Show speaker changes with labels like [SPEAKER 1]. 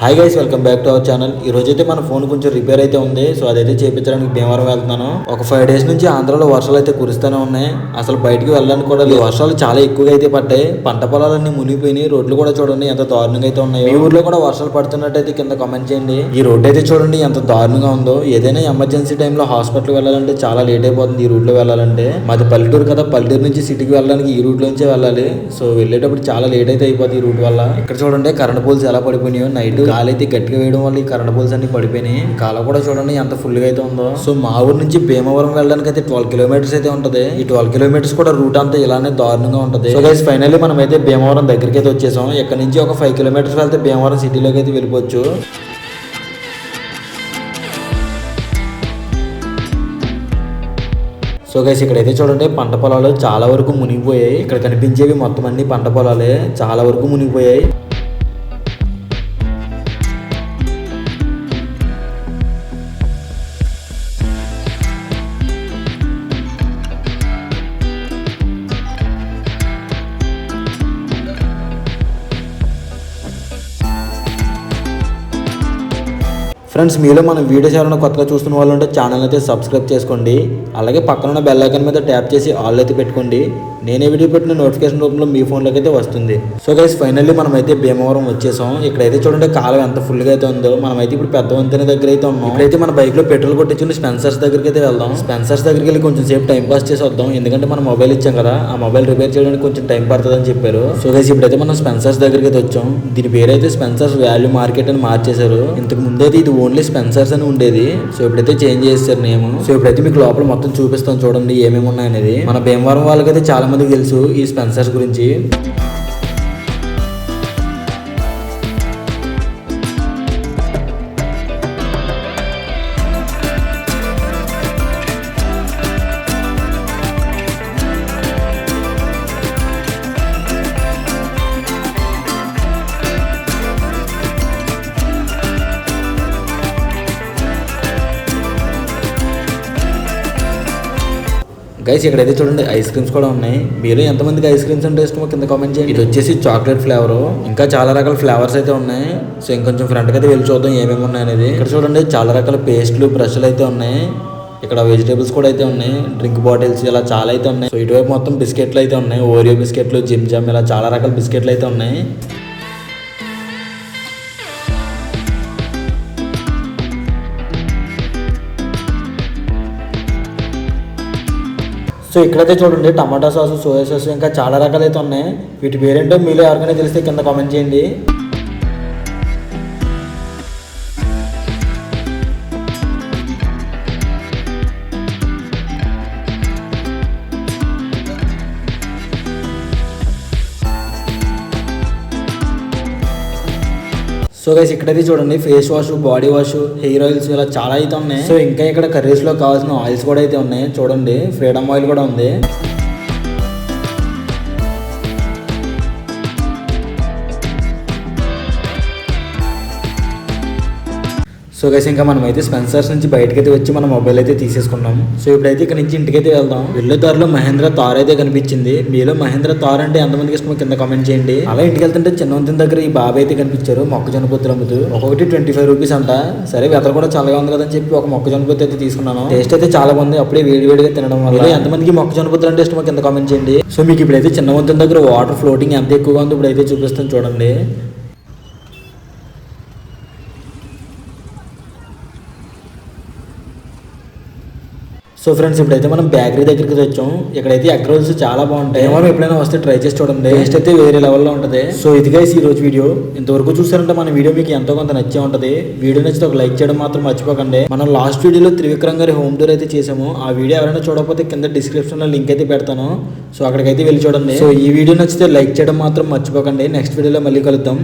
[SPEAKER 1] Hi guys welcome back to our channel ఈ రోజు అయితే మన ఫోన్ కొంచెం రిపేర్ అయితే ఉంది. సో అదైతే చేపించడానికి భీమవరం వెళ్తున్నాను. ఒక ఫైవ్ డేస్ నుంచి ఆంధ్రాలో వర్షాలు అయితే కురుస్తూనే ఉన్నాయి. అసలు బయటికి వెళ్ళడానికి కూడా వర్షాలు చాలా ఎక్కువగా అయితే పడ్డాయి. పంట పొలాలన్నీ మునిగిపోయినాయి. రోడ్లు కూడా చూడండి ఎంత దారుణంగా అయితే ఉన్నాయి. మీ ఊర్లో కూడా వర్షాలు పడుతున్నట్టయితే కింద కామెంట్ చేయండి. ఈ రోడ్ అయితే చూడండి ఎంత దారుణంగా ఉందో. ఏదైనా ఎమర్జెన్సీ టైంలో హాస్పిటల్ వెళ్ళాలంటే చాలా లేట్ అయిపోతుంది ఈ రూట్లో వెళ్ళాలంటే. మాది పల్లెటూరు కదా. పల్లెటూరు నుంచి సిటీకి వెళ్ళడానికి ఈ రూట్ నుంచే వెళ్ళాలి. సో వెళ్ళేటప్పుడు చాలా లేట్ అయితే అయిపోతుంది ఈ రూట్ వల్ల. ఇక్కడ చూడండి కరెంట్ పోల్స్ ఎలా పడిపోయినాయో. నైట్ గాలి అయితే గట్టిగా వేయడం వల్ల ఈ కరెంట్ పోల్స్ అన్ని పడిపోయినాయి. కాలం కూడా చూడండి ఎంత ఫుల్గా అయితే ఉందో. సో మా ఊరు నుంచి భీమవరం వెళ్ళడానికి అయితే ట్వెల్వ్ కిలోమీటర్స్ అయితే ఉంటది. ఈ ట్వెల్వ్ కిలోమీటర్స్ కూడా రూట్ అంతా ఇలానే దారుణంగా ఉంటది. సో గైస్ ఫైనల్లీ మనం అయితే భీమవరం దగ్గరికి అయితే వచ్చేసాం. ఇక్కడ నుంచి ఒక ఫైవ్ కిలోమీటర్స్ వెళ్తే భీమవరం సిటీలోకి అయితే వెళ్ళిపోవచ్చు. సో గైస్ ఇక్కడైతే చూడండి పంట పొలాలు చాలా వరకు మునిగిపోయాయి. ఇక్కడ కనిపించేవి మొత్తం అన్ని పంట పొలాలే. చాలా వరకు మునిగిపోయాయి. ఫ్రెండ్స్ మీలో మన వీడియో ఎవరైనా కొత్తగా చూస్తున్న వాళ్ళు ఉంటే ఛానల్ అయితే సబ్స్క్రైబ్ చేసుకోండి. అలాగే పక్కన ఉన్న బెల్ ఐకాన్ మీద ట్యాప్ చేసి ఆల్ అయితే పెట్టుకోండి. నేనే వీడియో పెట్టిన నోటిఫికేషన్ రూపంలో మీ ఫోన్లోకి అయితే వస్తుంది. సో గైస్ ఫైనల్లీ మనం అయితే భీమవరం వచ్చేసాం. ఇక్కడైతే చూడండి కాలం ఎంత ఫుల్గా అయితే ఉందో. మనం అయితే ఇప్పుడు పెద్ద వంతెన దగ్గర అయితే ఉన్నాం. ఇప్పుడైతే మన బైక్లో పెట్రోల్ కొట్టించుకుని స్పెన్సర్స్ దగ్గరికి అయితే వెళ్దాం. స్పెన్సర్స్ దగ్గరికి వెళ్ళి కొంచెం సేపు టైం పాస్ చేసి వద్దాం. ఎందుకంటే మనం మొబైల్ ఇచ్చాం కదా ఆ మొబైల్ రిపేర్ చేయడానికి కొంచెం టైం పడుతుందని చెప్పారు. సో గైస్ ఇప్పుడైతే మనం స్పెన్సర్స్ దగ్గరికి అయితే వచ్చాం. దీని పేరు అయితే స్పెన్సర్స్ వాల్యూ మార్కెట్ అని మార్చేశారు. ఇంతకు ముందైతే ఇది ఓన్లీ స్పెన్సర్స్ అని ఉండేది. సో ఇప్పుడైతే చేంజ్ చేస్తారు నేమ్. సో ఇప్పుడైతే మీకు లోపల మొత్తం చూపిస్తాం చూడండి ఏమేమి ఉన్నాయనేది. మన భీమవరం వాళ్ళకైతే చాలా మందికి తెలుసు ఈ స్పెన్సర్స్ గురించి. గైస్ ఇక్కడైతే చూడండి ఐస్ క్రీమ్స్ కూడా ఉన్నాయి. మీరు ఎంతమందికి ఐస్ క్రీమ్స్ అంటే ఇష్టమో కింద కామెంట్ చేయండి. ఇది వచ్చేసి చాక్లెట్ ఫ్లేవర్ ఇంకా చాలా రకాల ఫ్లేవర్స్ అయితే ఉన్నాయి. సో ఇంకొంచెం ఫ్రంట్ అయితే వెళ్ళి చూద్దాం ఏమేమి ఉన్నాయి అనేది ఇక్కడ చూడండి చాలా రకాల పేస్ట్లు బ్రష్లు అయితే ఉన్నాయి. ఇక్కడ వెజిటేబుల్స్ కూడా అయితే ఉన్నాయి. డ్రింక్ బాటిల్స్ ఇలా చాలా అయితే ఉన్నాయి. సో ఇటువైపు మొత్తం బిస్కెట్లు అయితే ఉన్నాయి. ఓరియో బిస్కెట్లు జిమ్ జామ్ ఇలా చాలా రకాల బిస్కెట్లు అయితే ఉన్నాయి. సో ఇక్కడైతే చూడండి టమాటా సాస్ సోయా సాస్ ఇంకా చాలా రకాలు అయితే ఉన్నాయి. వీటి పేరేంటో మీలో ఎవరికైనా తెలిస్తే కింద కామెంట్ చేయండి. సో గైస్ ఇక్కడైతే చూడండి face wash body wash hair oils ఇలా చాలా అయితే ఉన్నాయి. సో ఇంకా ఇక్కడ కర్రీస్లో కావాల్సిన ఆయిల్స్ కూడా అయితే ఉన్నాయి. చూడండి ఫ్రీడమ్ ఆయిల్ కూడా ఉంది. సో గైస్ ఇంకా మనం అయితే స్పెన్సర్స్ నుంచి బయటకైతే వచ్చి మన మొబైల్ అయితే తీసేసుకున్నాం సో ఇప్పుడైతే ఇక్కడ నుంచి ఇంటికైతే వెళ్దాం. వెళ్ళే దారిలో మహేంద్ర తార్ అయితే కనిపించింది. మీలో మహేంద్ర తార్ అంటే ఎంతమందికి ఇష్టమో కింద కామెంట్ చేయండి. అలా ఇంటికి వెళ్తుంటే చిన్న వంతెన దగ్గర ఈ బాబాయ్ అయితే కనిపించారు మొక్కజొన్న పొత్తులు అమ్ముతూ. ఒక్కొక్కటి ట్వంటీ ఫైవ్ రూపీస్ అంట. సరే వెతలు కూడా చల్లగా ఉంది కదని చెప్పి ఒక మొక్కజొన్న పొత్తు అయితే తీసుకున్నాను. టేస్ట్ అయితే చాలా బాగుంది. అప్పుడే వేడి వేడిగా తినడం వల్ల. ఎంతమందికి మొక్కజొన్న పొత్తులు అంటే ఇష్టమో కింద కామెంట్ చేయండి. సో మీకు ఇప్పుడైతే చిన్న వంతెన దగ్గర వాటర్ ఫ్లోటింగ్ ఎంత ఎక్కువగా ఉందో ఇప్పుడైతే చూపిస్తాను చూడండి. సో ఫ్రెండ్స్ ఇప్పుడైతే మనం బేకరీ దగ్గరికి వచ్చాం ఇక్కడైతే ఎగ్ రోల్స్ చాలా బాగుంటాయి. మనం ఎప్పుడైనా వస్తే ట్రై చేసి చూడండి. టేస్ట్ అయితే వేరే లెవెల్లో ఉంటుంది. సో ఇది గైస్ ఈ రోజు వీడియో. ఇంతవరకు చూసారంటే మన వీడియో మీకు ఎంతో కొంత నచ్చే ఉంటుంది. వీడియో నచ్చితే ఒక లైక్ చేయడం మాత్రం మర్చిపోకండి. మనం లాస్ట్ వీడియోలో త్రివిక్రమ్ గారి హోమ్ టూర్ అయితే చేసాము. ఆ వీడియో ఎవరైనా చూడకపోతే కింద డిస్క్రిప్షన్లో లింక్ అయితే పెడతాను. సో అక్కడికైతే వెళ్ళి చూడండి. సో ఈ వీడియో నచ్చితే లైక్ చేయడం మాత్రం మర్చిపోకండి. నెక్స్ట్ వీడియోలో మళ్ళీ కలుద్దాం.